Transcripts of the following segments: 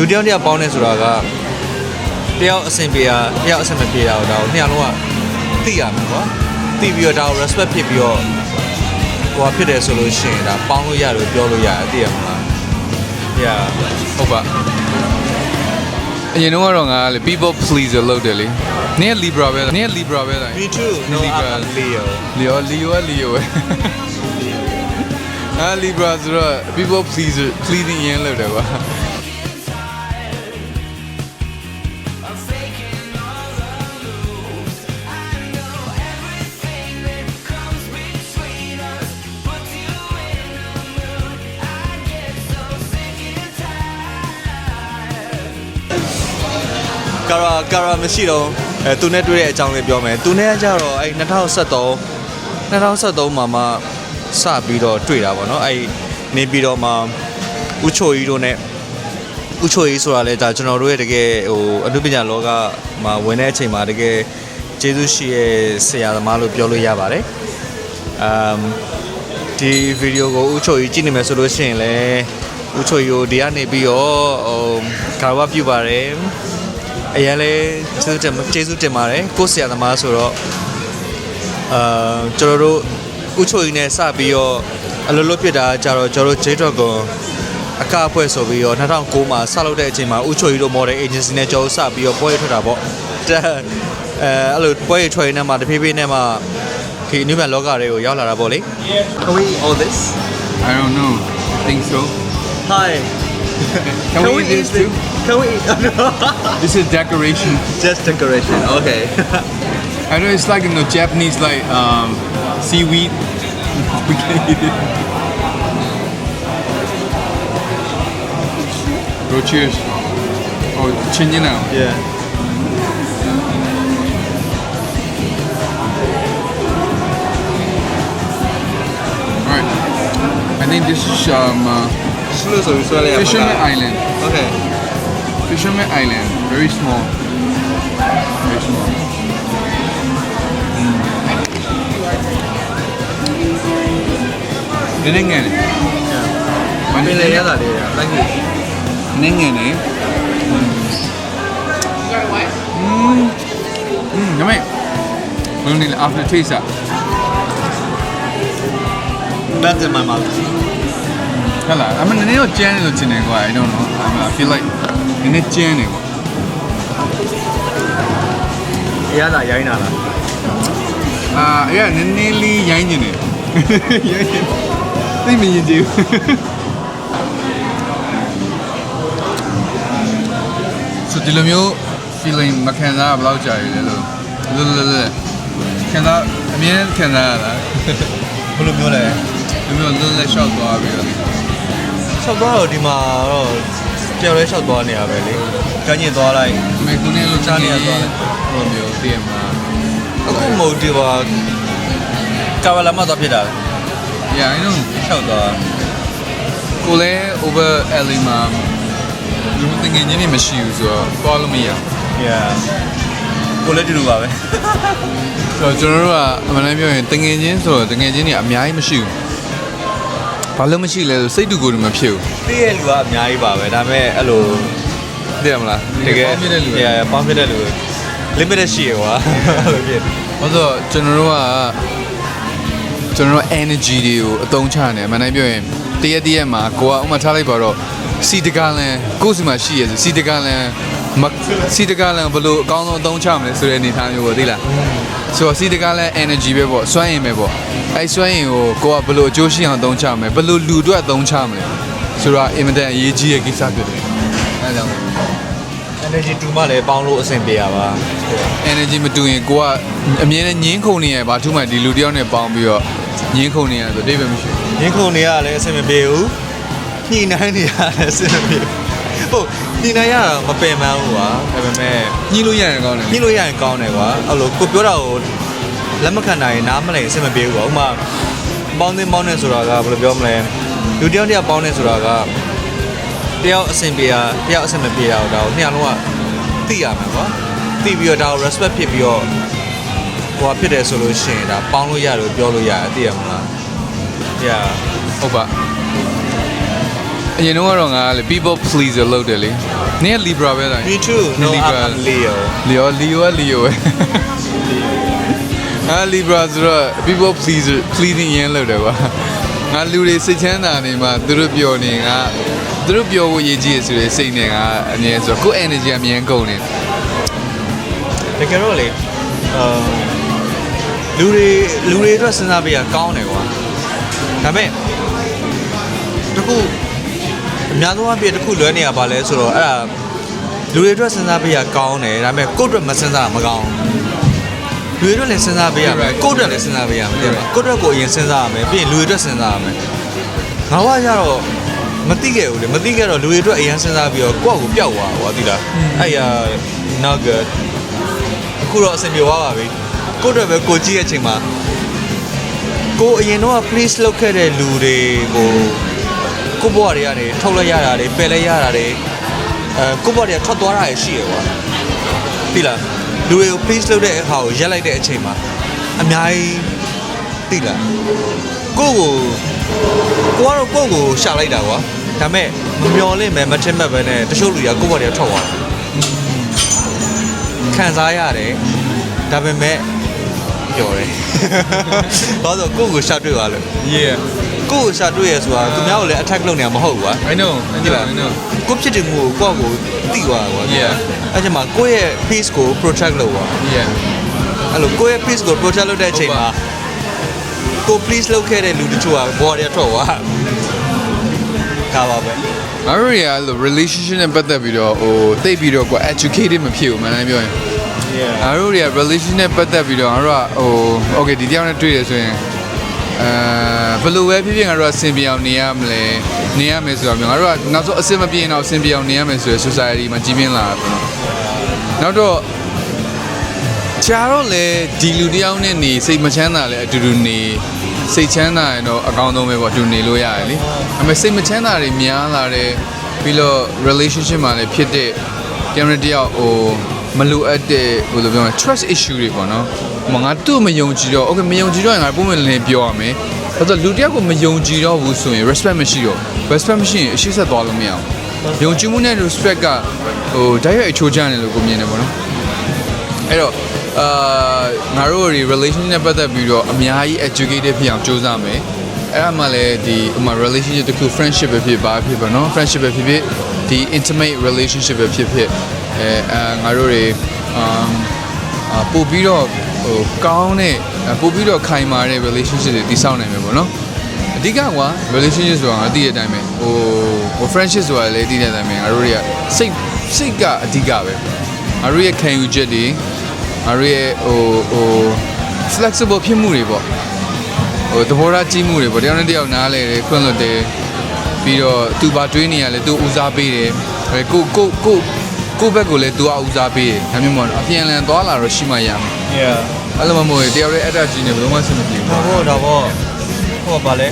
လူတစ်ယောက်တစ်ယောက်ပေါင်းနေဆိုတာကတယောက်အဆင်ပြေတာတယောက်အဆင်မပြေတာတော့ဒါကိုနှစ်ယောက်လုံးကသိရမှာကွာသိပြီးတော့ဒါကို respect ဖြစ်ပြီးတော့ဟိုဟာဖြစ်တယ်ဆိုလို့ရှိရင်ဒါပေါင်းလို့ရတယ်ပြောလို့ရတယ်သိရမလား yeah ဟုတ်ပါအရင်တော့ကတော့ငါလေ people pleaser လုပ်တယ်လေနင်းက libra ပဲလားနင်းက libra ပဲလား me too no Libra. I'm Leo leo leo က leo ပဲအာ libra ဆိုတော့ people pleaser pleasing ရင်းလုပ်တယ်ကွာ ကာရာကာရာမရှိတော့အဲသူနဲ့တွေ့တဲ့အကြောင်းလေးပြောမယ်သူနဲ့ကကြတော့အဲ2023 2023မှာမှစပြီးတော့တွေ့တာပေါ့နော်အဲနေပြီးတော့မှဥချိုကြီးတို့နဲ့ ဥချိုကြီးဆိုတာလဲဒါကျွန်တော်တို့ရဲ့တကယ်ဟိုအနုပညာလောကမှာဝင်တဲ့အချိန်မှာတကယ်ကျေးဇူးရှိရဲ့ဆရာသမားလို့ပြောလို့ရပါတယ်အမ်ဒီဗီဒီယိုကိုဥချိုကြီးကြည့်နေမယ်ဆိုလို့ရှိရင်လည်းဥချိုကြီးကိုဒီကနေပြီးတော့ဟိုကာဝပြုပါတယ်အရင်လဲကျေးဇူးတင်ကျေးဇူးတင်ပါတယ်ကိုယ့်ဆရာသမားဆိုတော့အာကျွန်တော်တို့ဥချိုကြီးနဲ့စပြီးတော့အလိုလိုဖြစ်တာကြတော့ကျွန်တော်တို့ J.com အကအဖွဲ့ဆိုပြီးတော့2009မှာစလုပ်တဲ့အချိန်မှာဥချိုကြီးတို့ model agency နဲ့ကျွန်တော်တို့စပြီးတော့ပွဲရထွက်တာပေါ့တဲ့အဲအဲ့လိုပွဲရထွက်ရင်းနဲ့မှတဖြည်းဖြည်းနဲ့မှဒီနုမြန်လောကတွေကိုရောက်လာတာပေါ့လေ Can we eat all this? i don't know think so Hi. can, we eat this too Can we eat? this is decoration Just decoration. Okay. I know it's like you know Japanese like um seaweed we can eat it bro cheers oh chin now yeah. Alright. I think this is um, uh, ဆလို့ဆိုပြီးဆွဲလိုက်ရမှာ Fisherman Island. Okay. Fisherman Island. Very small. Very small. Mm. နည်းနည်းငယ်တယ်မင်းလည်းရတာလေးရ Thank you နည်းငယ်တယ်อืมอืมဒါပေမဲ့ဘယ်လိုလဲ after taste อ่ะ That's in my mouth ဟုတ်လားအမနည်းနည်းတော့ကျန်းနေလို့ချင်တယ်ကွာ I don't know I feel like နည်းနည်းကျန်းနေကွာ ရတာရိုင်းတာလား အာအဲ့ကနည်းနည်းလေးရိုင်းနေတယ်ရိုင်းနေသိမရင်ကြည့်ဆို ဒီလိုမျိုး feeling မခံစားဘယ်လောက်ကြာရလဲလို့လွတ်လွတ်လွတ်ခံစားအမြဲခံစားရတာဘယ်လိုမျိုးလဲဒီမျိုးလွတ်လွတ်ရှောက်သွားပြီးတော့ရှောက်သွားတော့ဒီမှာတော့ကြောက်လဲရှောက်သွားနေရပဲလေကညင်သွားလိုက်မေကုနေလို့ကြားနေရသွားတယ်ဘယ်လိုမျိုးသိရမလားအခုမဟုတ်ဒီပါကာဝလာမတော့ဖြစ်တာ Yeah I know ရှောက်သွားကိုလည်း over alley မှာ လူမတင်ငယ်ချင်းတွေမရှိဘူးဆိုတော့သွားလို့မရဘူး Yeah ကိုလည်းတူတူပါပဲဆိုတော့ကျွန်တော်တို့ကအမှန်တမ်းပြောရင်တငယ်ချင်းဆိုတော့တငယ်ချင်းတွေအများကြီးမရှိဘူးဘာလို့မရှိလဲဆိုစိတ်တူကိုယ်တူမဖြစ်ဘူးသိရဲ့လူကအများကြီးပါပဲဒါပေမဲ့အဲ့လိုသိရမလားတကယ်ပေါင်းပြတဲ့လူပဲ Yeah ပေါင်းပြတဲ့လူ limited ရှိရကွာအဲ့လိုဖြစ်ဘာလို့လဲဆိုတော့ကျွန်တော်တို့ကကျွန်တော်တို့ energy တွေကိုအသုံးချနေအမှန်တမ်းပြောရင် တရက်တရက်မှာကိုကဥမာထားလိုက်ပါတော့စီတကားလန်ကိုယ့်စီမှာရှိရဆိုစီတကားလန်မစီတကားလန်ဘယ်လိုအကောင်းဆုံးအသုံးချမလဲဆိုတဲ့အနေအထားမျိုးပေါ့သိလားဆိုတော့စီတကားလန် energy ပဲပေါ့စွမ်းရင်ပဲပေါ့အဲစွမ်းရင်ကိုကိုကဘယ်လိုအကျိုးရှိအောင်အသုံးချမလဲဘယ်လိုလူအတွက်အသုံးချမလဲဆိုတော့အင်မတန်အရေးကြီးတဲ့ကိစ္စဖြစ်တယ်အဲဒါကြောင့် energy တူမှလည်းပေါင်းလို့အဆင်ပြေရပါ energy မတူရင်ကိုကအမြဲတမ်းညင်းခုန်နေရဘာထူးမှဒီလူတယောက်နဲ့ပေါင်းပြီးတော့ညင်းခုန်နေရဆိုတိတ်ပဲမရှိဘူး ရင်းခုန်နေရလည်းအဆင်မပြေဘူးညှိနှိုင်းနေရလည်းအဆင်မပြေဘူးဟုတ်ညှိနှိုင်းရတာမပင်ပန်းဘူးကွာဒါပေမဲ့ညှိလို့ရရင်ကောင်းတယ်ညှိလို့ရရင်ကောင်းတယ်ကွာအဲ့လိုကိုပြောတာကိုလက်မခံနိုင်ရင်နားမလည်အဆင်မပြေဘူးကွာဥပမာပေါင်းသိပေါင်းနေဆိုတာကဘယ်လိုပြောမလဲလူတစ်ယောက်တစ်ယောက်ပေါင်းနေဆိုတာကတယောက်အဆင်ပြေတာတယောက်အဆင်မပြေတာတော့နှစ်ယောက်လုံးကသိရမှာကွာသိပြီးတော့ဒါကို respect ဖြစ်ပြီးတော့ဟိုဟာဖြစ်တယ်ဆိုလို့ရှိရင်ဒါပေါင်းလို့ရတယ်ပြောလို့ရတယ်သိရမလား Yeah ဟုတ်ပါအရင်တော့ကတော့ငါလေ people pleaser လုပ်တယ်လေနင်းက libra ပဲလား Me too no Libra. I'm Leo လီယိုလီယိုကလီယိုပဲအာ libra ဆိုတော့ people pleaser pleasing ရမ်းလုပ်တယ်ကွာငါလူတွေစိတ်ချမ်းသာနေမှသူတို့ပြောနေငါသူတို့ပြောဖို့ရည်ကြီးရဆိုတဲ့စိတ်နဲ့ငါအမြဲဆိုတော့ကိုယ့် energy အမြဲကုန်နေတကယ်တော့လေအာလူတွေလူတွေအတွက်စဉ်းစားပေးရကောင်းတယ်ကွာ ဒါပေမဲ့တခုအများသောအားဖြင့်တခုလွဲနေရပါလဲဆိုတော့အဲ့ဒါလူတွေအတွက်စဉ်းစားပေးရကောင်းတယ်ဒါပေမဲ့ကိုယ့်အတွက်မစဉ်းစားတာမကောင်းဘူးလူတွေအတွက်လည်းစဉ်းစားပေးရမယ်ကိုယ့်အတွက်လည်းစဉ်းစားပေးရမယ်တဲ့ပါကိုယ့်အတွက်ကိုအရင်စဉ်းစားရမယ်ပြီးရင်လူတွေအတွက်စဉ်းစားရမယ်ငါကကြတော့မသိခဲ့ဘူးလေမသိခဲ့တော့လူတွေအတွက်အရင်စဉ်းစားပြီးတော့ကိုယ့်အကိုပျောက်သွားတာကွာသိလားအဲ့ရ not good အခုတော့အဆင်ပြေသွားပါပြီကိုယ့်အတွက်ပဲကိုကြည့်တဲ့အချိန်မှာ ကိုအရင်တော့ please လုပ်ခဲ့တဲ့လူတွေကိုကိုဘွားတွေကနေထုတ်လိုက်ရတာတွေပယ်လိုက်ရတာတွေအဲကိုဘွားတွေကထွက်သွားတာတွေရှိရကွာသိလားလူတွေကို please လုပ်တဲ့အခါကိုရက်လိုက်တဲ့အချိန်မှာအများကြီးသိလားကိုကိုကိုကတော့ကိုကိုရှာလိုက်တာကွာဒါပေမဲ့မမျော်လင့်ပဲမထင်မှတ်ပဲနဲ့တချို့လူတွေကကိုဘွားတွေကထွက်သွားတယ်ခံစားရတယ်ဒါပေမဲ့ ပြောတယ်။ဘာလို့ကိုယ့်ကိုရှာတွေ့ပါလို့ yeah ကိုယ့်ကိုရှာတွေ့ရဆိုတာသူများကိုလည်း attack လုပ်နေမှာမဟုတ်ဘူးကွာ i know i ဒီ know လား i know ကိုယ့်ဖြစ်တယ်မှုကိုကိုယ့်ကိုသိသွားတာကွာ Yeah. အဲ့ဒီမှာကိုယ့်ရဲ့ peace ကို protect လုပ်ပါ yeah အဲ့လိုကိုယ့်ရဲ့ peace ကို protect လုပ်တဲ့အချိန်မှာကို please လုပ်ခဲ့တဲ့လူတချို့ကဘော်ရထွက်သွားဒါပါပဲ ငါတို့တွေကအဲ့လို relationship နဲ့ပတ်သက်ပြီးတော့ဟိုသိပ်ပြီးတော့ကွာ educated မဖြစ်ဘူးမှန်တယ်ပြောရင် yeah ငါတို့တွေက relation နဲ့ပတ်သက်ပြီးတော့ငါတို့ကဟို okay ဒီတယောက်နဲ့တွေ့ရဆိုရင်အဲဘယ်လိုပဲဖြစ်ဖြစ်ငါတို့ကစင်ပြအောင်နေရမလဲနေရမယ်ဆိုတော့မျိုးငါတို့ကနောက်ဆုံးအစင်မပြေရင်တော့စင်ပြအောင်နေရမယ်ဆိုရယ် society မှာကြီးပြင်းလာတာပေါ့နော်နောက်တော့ကြာတော့လေဒီလူတယောက်နဲ့နေစိတ်မချမ်းသာလဲအတူတူနေ စိတ်ချမ်းသာရင်တော့အကောင်းဆုံးပဲပေါ့အတူနေလို့ရတယ်လေအမေစိတ်မချမ်းသာတွေများလာတယ်ပြီးတော့ relationship မှာလည်းဖြစ်တဲ့တယောက်နဲ့တယောက်ဟိုမလိုအပ်တဲ့ဟိုလိုပြောမှာ trust issue တွေပေါ့နော်ဟိုငါသူ့မယုံကြည်တော့ okay မယုံကြည်တော့ရင်ငါပုံမှန်လည်းပြောရမယ်ဘာလို့လဲလူတယောက်ကိုမယုံကြည်တော့ဘူးဆိုရင် respect မရှိတော့ respect မရှိရင်အရှိဆက်သွားလို့မရအောင်ယုံကြည်မှုနဲ့ respect ကဟိုတိုက်ရိုက်အချိုးကျတယ်လို့ကိုမြင်တယ်ပေါ့နော်အဲ့တော့ အာငါတို့တွေ relationship နဲ့ပတ်သက်ပြီးတော့အများကြီး educated ဖြစ်အောင်ကြိုးစားမယ်အဲ့ဒါမှလည်းဒီဥမာ relationship တစ်ခု friendship ပဲဖြစ်ပါဖြစ်ပါနော် friendship ပဲဖြစ်ဖြစ်ဒီ intimate relationship ပဲဖြစ်ဖြစ်အဲအာငါတို့တွေအမ်အာပို့ပြီးတော့ဟိုကောင်းတဲ့ပို့ပြီးတော့ခိုင်မာတဲ့ relationship တွေတည်ဆောက်နိုင်မယ်ပေါ့နော်အဓိကကွာ relationship ဆိုတာငါသိတဲ့အတိုင်းပဲဟိုဟို friendship ဆိုတာလည်းသိတဲ့အတိုင်းပဲငါတို့တွေကစိတ်စိတ်ကအဓိကပဲငါတို့ရဲ့ခံယူချက်တွေ ငါတို့ရဲ့ဟိုဟို flexible ဖြစ်မှုတွေပေါ့ဟိုသဘောထားကြီးမှုတွေပေါ့တယောက်နဲ့တယောက်နားလဲတယ်ခွင့်လွတ်တယ်ပြီးတော့သူဘာတွေးနေရလဲသူဦးစားပေးတယ်အဲကိုကိုကိုကိုဘက်ကိုလည်းသူကဦးစားပေးတယ်ဒါမျိုးမဟုတ်ဘူးအပြန်အလှန်သွားလာတော့ရှိမှရမယ် yeah အဲ့လိုမှမဟုတ်ရင်တယောက်ရဲ့အတ္တကြီးနေဘယ်လိုမှဆင်မပြေဘူးဒါပေါ့ဒါပေါ့ဟိုကပါလဲ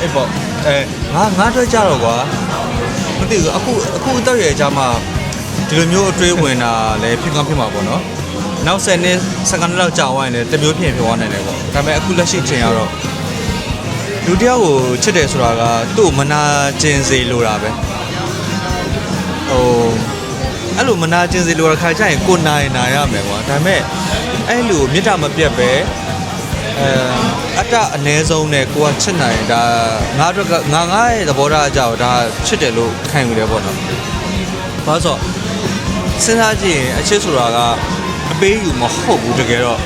အေးပေါ့အဲငါငါတွေ့ကြတော့ကွာမသိဘူးအခုအခုအတော့ရဲ့အကြမှာဒီလိုမျိုးအတွေးဝင်တာလည်းဖြစ်ကောင်းဖြစ်မှာပေါ့နော် နောက်10နှစ်15နှစ်လောက်ကြာသွားရင်လည်းတစ်မျိုးဖြစ်ရင်ဖြစ်သွားနိုင်တယ်ပေါ့ဒါပေမဲ့အခုလက်ရှိချိန်ကတော့လူတစ်ယောက်ကိုချစ်တယ်ဆိုတာကသူ့ကိုမနာကျင်စေလိုတာပဲဟိုအဲ့လိုမနာကျင်စေလိုတာခါကျရင်ကိုနိုင်နာရမယ်ကွာဒါပေမဲ့အဲ့လိုမေတ္တာမပြတ်ပဲအဲအတ္တအ ਨੇ ဆုံးနဲ့ကိုကချစ်နိုင်ဒါငါတို့ကငါငါရဲ့သဘောထားအကြောင်းဒါချစ်တယ်လို့ခံယူတယ်ပေါ့နော်။ဘာလို့ဆိုစဉ်းစားကြည့်ရင်အချစ်ဆိုတာက အပေးယူမဟုတ်ဘူးတကယ်တော့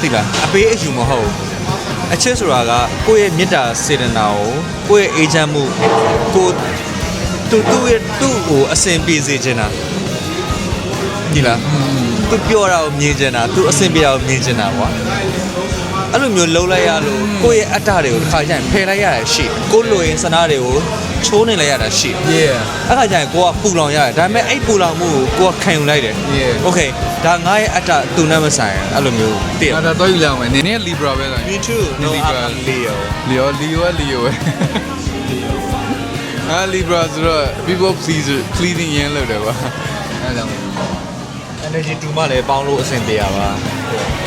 သိလားအပေးအယူမဟုတ်ဘူးအချစ်ဆိုတာကကိုယ့်ရဲ့မေတ္တာစေတနာကိုကိုယ့်ရဲ့အေးချမ်းမှုကိုသူသူ့ရဲ့သူ့ကိုအစဉ်ပြေစေချင်တာဒီလားသူပြောတာကိုမြင်ချင်တာသူအစဉ်ပြေတာကိုမြင်ချင်တာကွာအဲ့လိုမျိုးလှုပ်လိုက်ရလို့ကိုယ့်ရဲ့အတ္တတွေကိုတစ်ခါကျရင်ဖယ်လိုက်ရတာရှိတယ်ကိုယ်လိုရင်စနာတွေကို ချိုးနေလိုက်ရတာရှိတယ် yeah အဲ့ခါကျရင်ကိုကပူလောင်ရတယ်ဒါပေမဲ့အဲ့ပူလောင်မှုကိုကိုကခံယူလိုက်တယ် Yeah. okay ဒါငါရဲ့အတ္တသူနဲ့မဆိုင်ဘူးအဲ့လိုမျိုးတည်ငါဒါတော့ယူလာမယ်နင်းနဲ့ libra ပဲလား Me too no Libra. I'm Leo လီယိုလီယိုလီယိုအာ libra ဆိုတော့ people pleaser pleasing ရမ်းလို့တယ်ကွာအဲ့ဒါကြောင့် energy တူမှလည်းပေါင်းလို့အဆင်ပြေရပါ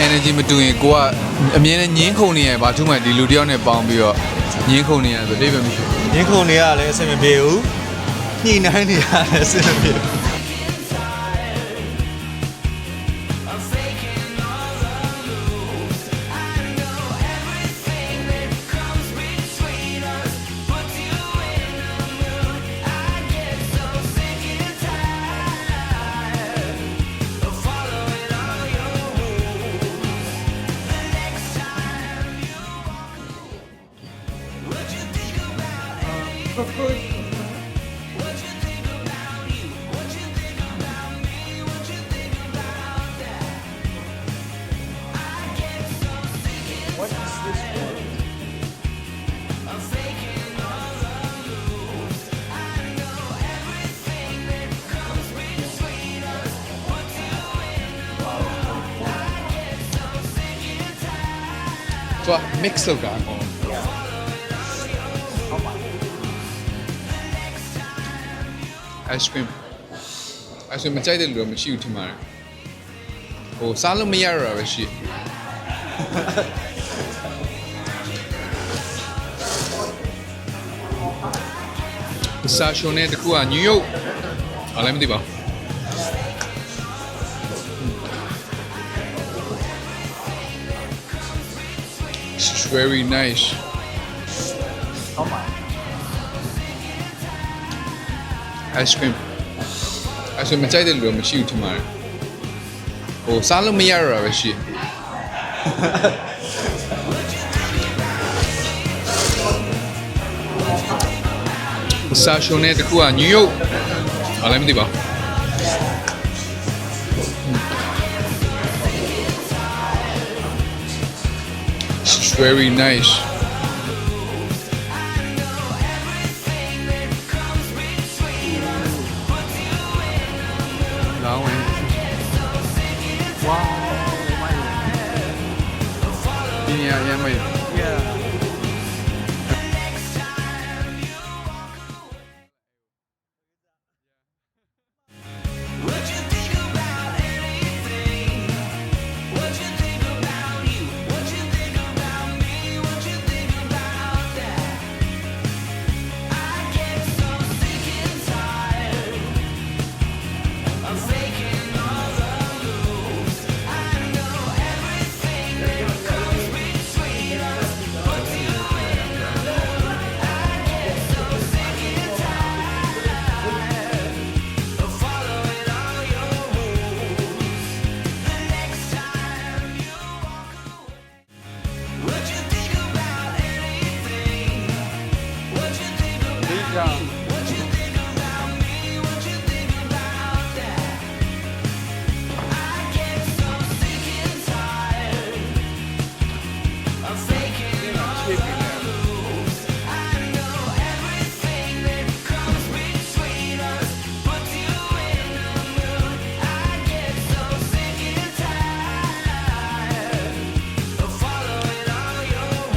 energy မတူရင်ကိုကအမြဲတမ်းညင်းခုန်နေရဘာထူးမှဒီလူတယောက်နဲ့ပေါင်းပြီးတော့ ငင်းခုန်နေရဆိုအိဗယ်မရှိဘူးရင်းခုန်နေရလည်းအဆင်မပြေဘူးညှိနှိုင်းနေရလည်းအဆင်မပြေဘူး သူက mix လုပ်တာအကုန် ice cream ice cream မကြိုက်တဲ့လူတော့မရှိဘူးထင်ပါတယ်ဟိုစားလို့မရတော့တာပဲရှိစာရှုံနဲ့တခုက New York ဘာလဲမသိပါဘူး very nice. ice cream ice cream မကြိုက်တဲ့လူတော့မရှိဘူးထင်ပါတယ်ဟိုစားလို့မရတော့တာပဲရှိစာရှုံနဲ့တခုက New York ဘာလဲမသိပါဘူး very nice.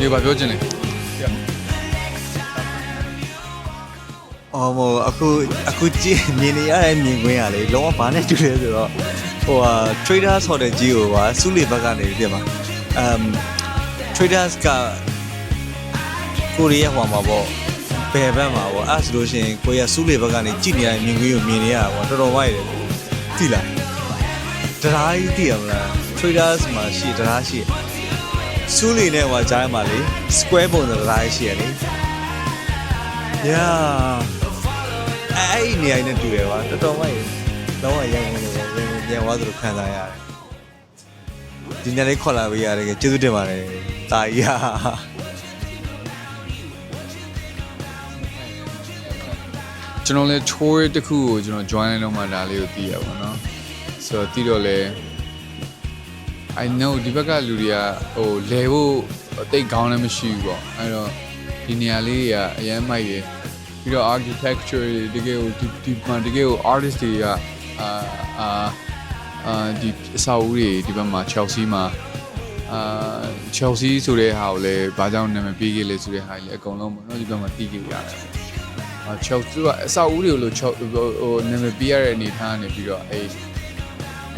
ဒီဘာပြောချင်လဲအော်မို့အခုအခုကြည့်မြင်နေရတဲ့မြင်ကွင်းကလေလုံးဝဘာနဲ့တူလဲဆိုတော့ဟိုဟာ traders ဟိုတယ်ကြီးကိုပါစူးလေဘက်ကနေပြင်ပါအမ် traders ကကိုရီးယားဟိုမှာပေါ့ဘယ်ဘက်မှာပေါ့အဲ့ဆိုလို့ရှိရင်ကိုရီးယားစူးလေဘက်ကနေကြည့်နေရတဲ့မြင်ကွင်းကိုမြင်နေရတာပေါ့တော်တော်မိုက်တယ်သိလားတရားကြီးသိရမလား traders မှာရှိတရားရှိ စူးလေနဲ့ဟိုကြားထဲမှာလေ square ပုံစံတရားရှိရလေ Yeah အဲ့ဒီနေရာနဲ့တူတယ်ကွာတော်တော်မိုက်တော့ဝရိုက်ဝင်နေတယ်ပြန်သွားသလိုခံစားရတယ်ဒီနေ့လေးခေါ်လာပေးရတယ်ကျေးဇူးတင်ပါတယ်တာကြီးဟာ ကျွန်တော်လည်း tour တစ်ခုကိုကျွန်တော် join လုပ်မှဒါလေးကိုသိရပါတော့เนาะဆိုတော့သိတော့လဲ I know ဒီဘက်ကလူတွေကဟိုလဲဖို့တိတ်ကောင်းလည်းမရှိဘူးပေါ့အဲ့တော့ဒီနေရာလေးတွေကအရန်မိုက်ရယ်ပြီးတော့ architecture တွေတကယ်ကိုဒီဒီမှာတကယ်ကို artist တွေကအာအာအာဒီအဆောက်အဦတွေဒီဘက်မှာ Chelsea မှာအာ Chelsea ဆိုတဲ့ဟာကိုလည်းဘာကြောင့်နာမည်ပေးခဲ့လဲဆိုတဲ့ဟာကြီးလည်းအကုန်လုံးပေါ့နော်ဒီဘက်မှာသိခဲ့ရတယ်အာ Chelsea ကအဆောက်အဦတွေကိုလို့ဟိုနာမည်ပေးရတဲ့အနေထားကနေပြီးတော့အဲ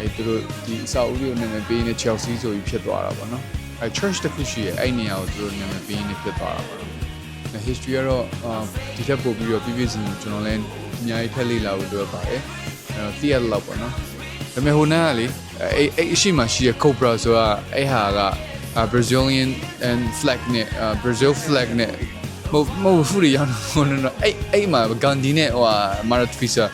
အဲသူတို့ဒီအဆောက်အဦတွေကိုနာမည်ပေးနေ Chelsea ဆိုပြီးဖြစ်သွားတာပေါ့နော်အဲ church တစ်ခုရှိရဲ့အဲ့နေရာကိုသူတို့နာမည်ပေးနေဖြစ်သွားတာပေါ့နော် history ကတော့အာဒီထက်ပိုပြီးတော့ပြည့်ပြည့်စုံစုံကျွန်တော်လည်းအများကြီးထက်လေ့လာဖို့လိုပါတယ်အဲ့တော့သိရတော့ပေါ့နော်ဒါပေမဲ့ဟိုနားကလေအဲ့အဲ့အရှိမှရှိတဲ့ Cobra ဆိုတာအဲ့ဟာက uh, Brazilian and flag နဲ့ uh, Brazil flag နဲ့မဟုတ်မဟုတ်ဖူရီရောက်တော့ဟိုနော်အဲ့အဲ့မှာဂန်ဒီနဲ့ဟိုဟာမာရတ်ဖီဆာ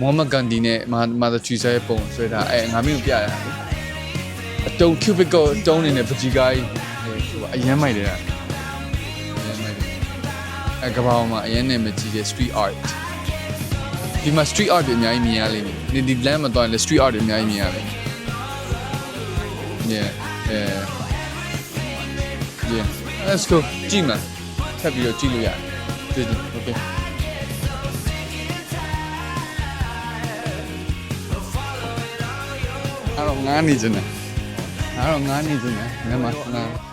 မိုဟမ္မဒ်ဂန်ဒီနဲ့မာမာရတ်ဖီဆာရဲ့ပုံဆွဲတာအဲ့ငါမင်းကိုပြရတာလေအတုံ cubicle အတုံးနေနဲ့ပကြီးကိုင်းဟိုအရန်မိုက်တယ်လားအရန်မိုက်တယ်အဲ့ကဘာပေါ်မှာအရန်နဲ့မကြည့်တဲ့ street art ဒီမှာ street art တွေအများကြီးမြင်ရလိမ့်မယ်ဒီဒီ land မှာတော့လည်း street art တွေအများကြီးမြင်ရလိမ့်မယ် yeah yeah yeah let's go ကြည့်မှာထပ်ပြီးတော့ကြည့်လို့ရတယ်ကြည့်ကြည့် okay ငားနေခြင်းနဲ့အဲ့တော့ငားနေခြင်းနဲ့ငါမငား